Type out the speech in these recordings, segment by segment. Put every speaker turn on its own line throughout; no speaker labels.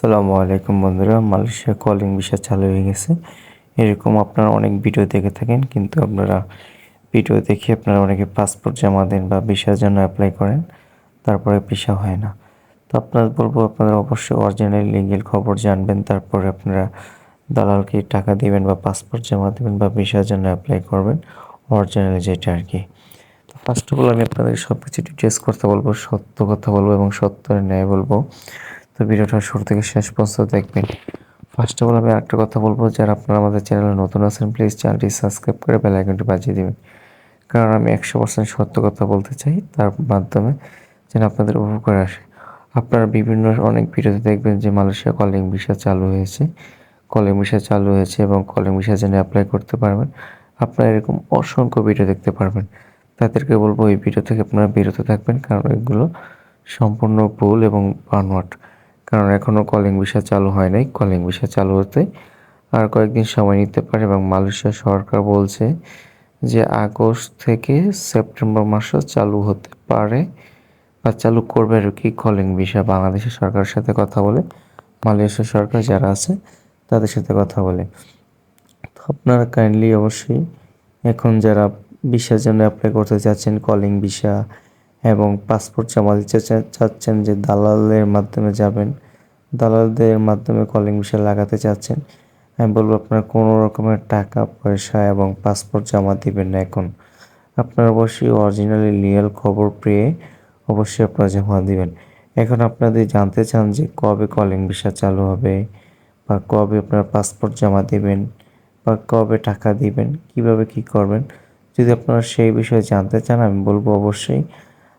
আসসালামু আলাইকুম বন্ধুরা, মালয়েশিয়া কলিং ভিসা চালু হয়ে গেছে। এরকম আপনারা অনেক ভিডিও দেখে থাকেন, কিন্তু আপনারা ভিডিও দেখে আপনারা অনেকে পাসপোর্ট জমা দেন বা ভিসার জন্য অ্যাপ্লাই করেন, তারপরে ভিসা হয় না। তো আপনার বলব, আপনারা অবশ্যই অরিজিনাল লিগেল খবর জানবেন, তারপরে আপনারা দালালকে টাকা দিবেন বা পাসপোর্ট জমা দেবেন বা ভিসার জন্য অ্যাপ্লাই করবেন অরিজিনাল যেটা আর কি। তো ফার্স্ট অফ অল আমি আপনাদের সব কিছু ডিটেলস করতে বলব, সত্য কথা বলব এবং সত্যের ন্যায় বলব। তো ভিডিওটা শুরু থেকে শেষ পর্যন্ত দেখবেন। ফার্স্ট অফ অল আমি একটা কথা বলব, যারা আপনারা আমাদের চ্যানেলে নতুন আছেন প্লিজ চ্যানেলটি সাবস্ক্রাইব করে বেল আইকনটি বাজিয়ে দেবেন। কারণ আমি একশো পার্সেন্ট সত্য কথা বলতে চাই, তার মাধ্যমে যেন আপনাদের উপকার আসে। আপনারা বিভিন্ন অনেক ভিডিওতে দেখবেন যে মালয়েশিয়া কলিং ভিসা চালু হয়েছে। কলিং ভিসা চালু হয়েছে এবং কলিং ভিসা যেন অ্যাপ্লাই করতে পারবেন, আপনারা এরকম অসংখ্য ভিডিও দেখতে পারবেন। তাদেরকে বলব, এই ভিডিও থেকে আপনারা বিরত থাকবেন, কারণ এগুলো সম্পূর্ণ ভুল এবং বানোয়াট কারণ এখনও কলিং ভিসা চালু হয় নাই। কলিং ভিসা চালু হতে আর কয়েকদিন সময় নিতে পারে এবং মালয়েশিয়া সরকার বলছে যে আগস্ট থেকে সেপ্টেম্বর মাসও চালু হতে পারে বা চালু করবে আর কি কলিং ভিসা বাংলাদেশের সরকারের সাথে কথা বলে, মালয়েশিয়া সরকার যারা আছে তাদের সাথে কথা বলে। তো আপনারা কাইন্ডলি অবশ্যই এখন যারা ভিসার জন্য অ্যাপ্লাই করতে চাচ্ছেন কলিং ভিসা এবং পাসপোর্ট জমা দিতে চাচ্ছেন যে দালালের মাধ্যমে যাবেন। দালালদের মাধ্যমে কলিং বিষয় লাগাতে চাচ্ছেন। আমি বলব, আপনার কোনো রকমের টাকা, পয়সা এবং পাসপোর্ট জমা দিবেন না এখন। আপনার অবশ্যই অরিজিনালি লিয়াল খবর পেয়ে অবশ্যই আপনারা জমা দিবেন। এখন আপনাদের জানতে চান যে কবে কলিং ভিসা চালু হবে বা কবে আপনার পাসপোর্ট জমা দিবেন বা কবে টাকা দিবেন, কীভাবে কি করবেন, যদি আপনারা সেই বিষয়ে জানতে চান, আমি বলব অবশ্যই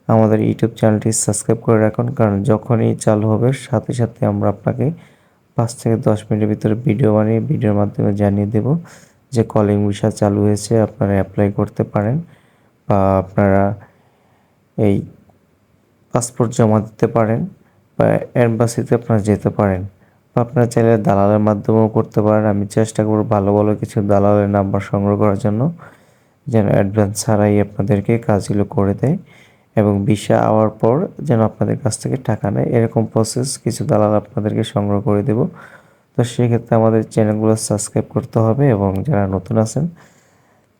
আমাদের ইউটিউব চ্যানেলটি সাবস্ক্রাইব করে রাখুন, কারণ যখনই চালু হবে, সাথে সাথে আমরা আপনাকে পাঁচ থেকে দশ মিনিটের ভিতরে ভিডিও বানিয়ে ভিডিওর মাধ্যমে জানিয়ে দেব যে কলিং ভিসা চালু হয়েছে, আপনারা অ্যাপ্লাই করতে পারেন বা আপনারা এই পাসপোর্ট জমা দিতে পারেন বা অ্যাম্বাসিতে আপনারা যেতে পারেন। বা আপনারা চাইলে দালালের মাধ্যমেও করতে পারেন। আমি চেষ্টা করব ভালো ভালো কিছু দালালের নাম্বার সংগ্রহ করার জন্য, যেন অ্যাডভান্স ছাড়াই আপনাদেরকে কাজগুলো করে দেয়। এবং ভিসা আওয়ার পর যেন আপনাদের কাছ থেকে টাকা নেয়। এরকম প্রসেস কিছু দালাল আপনাদেরকে সংগ্রহ করে দেব। তো সেক্ষেত্রে আমাদের চ্যানেলগুলো সাবস্ক্রাইব করতে হবে এবং যারা নতুন আছেন,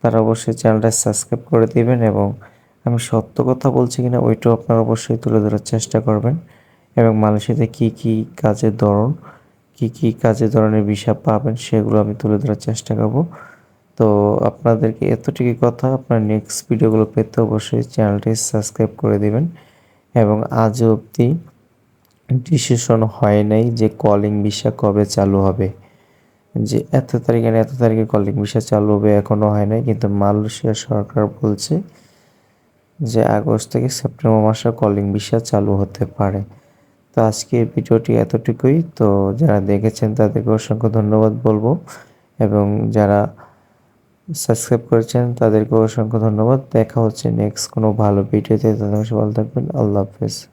তারা অবশ্যই চ্যানেলটা সাবস্ক্রাইব করে দিবেন এবং আমি সত্য কথা বলছি কিনা ওইটাও আপনারা অবশ্যই তুলে ধরার চেষ্টা করবেন। এবং মালয়েশিয়াতে কী কী কাজের ধরন, কী কী কাজের ধরনের ভিসা পাবেন সেগুলো আমি তুলে ধরার চেষ্টা করব। তো আপনাদেরকে এতটুকু কথা, আপনার নেক্সট ভিডিওগুলো পেতে অবশ্যই চ্যানেলটি সাবস্ক্রাইব করে দেবেন। এবং আজও অবধি ডিসিশন হয় নাই যে কলিং ভিসা কবে চালু হবে। যে এত তারিখে না এত তারিখে কলিং ভিসা চালু হবে এখনও হয় নাই, কিন্তু মালয়েশিয়া সরকার বলছে যে আগস্ট থেকে সেপ্টেম্বর মাসে কলিং ভিসা চালু হতে পারে। তো আজকে ভিডিওটি এতটুকুই। তো যারা দেখেছেন তাদেরকে অসংখ্য ধন্যবাদ বলব। এবং যারা সাবস্ক্রাইব করেছেন তাদেরকে অসংখ্য ধন্যবাদ। দেখা হচ্ছে নেক্সট কোনো ভালো ভিডিওতে। তাদের ভালো থাকবেন। আল্লাহ হাফেজ।